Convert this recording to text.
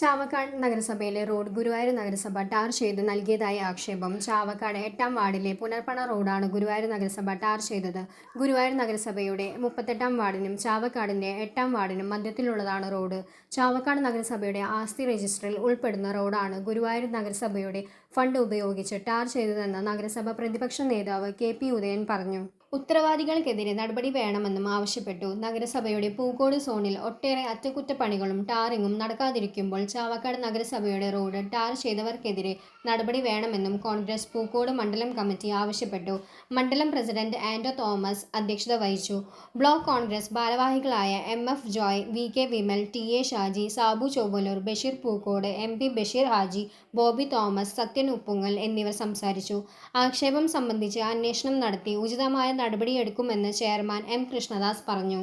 ചാവക്കാട് നഗരസഭയിലെ റോഡ് ഗുരുവായൂർ നഗരസഭ ടാർ ചെയ്ത് നൽകിയതായി ആക്ഷേപം. ചാവക്കാട് എട്ടാം വാർഡിലെ പുനർപ്പണ റോഡാണ് ഗുരുവായൂർ നഗരസഭ ടാർ ചെയ്തത്. ഗുരുവായൂർ നഗരസഭയുടെ മുപ്പത്തെട്ടാം വാർഡിനും ചാവക്കാടിന്റെ എട്ടാം വാർഡിനും മധ്യത്തിലുള്ളതാണ് റോഡ്. ചാവക്കാട് നഗരസഭയുടെ ആസ്തി രജിസ്റ്ററിൽ ഉൾപ്പെടുന്ന റോഡാണ് ഗുരുവായൂർ നഗരസഭയുടെ ഫണ്ട് ഉപയോഗിച്ച് ടാർ ചെയ്തതെന്ന് നഗരസഭ പ്രതിപക്ഷ നേതാവ് കെ പി ഉദയൻ പറഞ്ഞു. ഉത്തരവാദികൾക്കെതിരെ നടപടി വേണമെന്നും ആവശ്യപ്പെട്ടു. നഗരസഭയുടെ പൂക്കോട് സോണിൽ ഒട്ടേറെ അറ്റകുറ്റപ്പണികളും ടാറിങ്ങും നടക്കാതിരിക്കുമ്പോൾ ചാവക്കാട് നഗരസഭയുടെ റോഡ് ടാർ ചെയ്തവർക്കെതിരെ നടപടി വേണമെന്നും കോൺഗ്രസ് പൂക്കോട് മണ്ഡലം കമ്മിറ്റി ആവശ്യപ്പെട്ടു. മണ്ഡലം പ്രസിഡന്റ് ആൻഡോ തോമസ് അധ്യക്ഷത വഹിച്ചു. ബ്ലോക്ക് കോൺഗ്രസ് ഭാരവാഹികളായ M F Joy V K Vimal T A Shaji Sabu Chovvallur Basheer Pookode M P Basheer Haji Bobby Thomas Sathyan Uppungal എന്നിവർ സംസാരിച്ചു. ആക്ഷേപം സംബന്ധിച്ച് അന്വേഷണം നടത്തി ഉചിതമായ നടപടിയെടുക്കുമെന്ന് ചെയർമാൻ എം കൃഷ്ണദാസ് പറഞ്ഞു.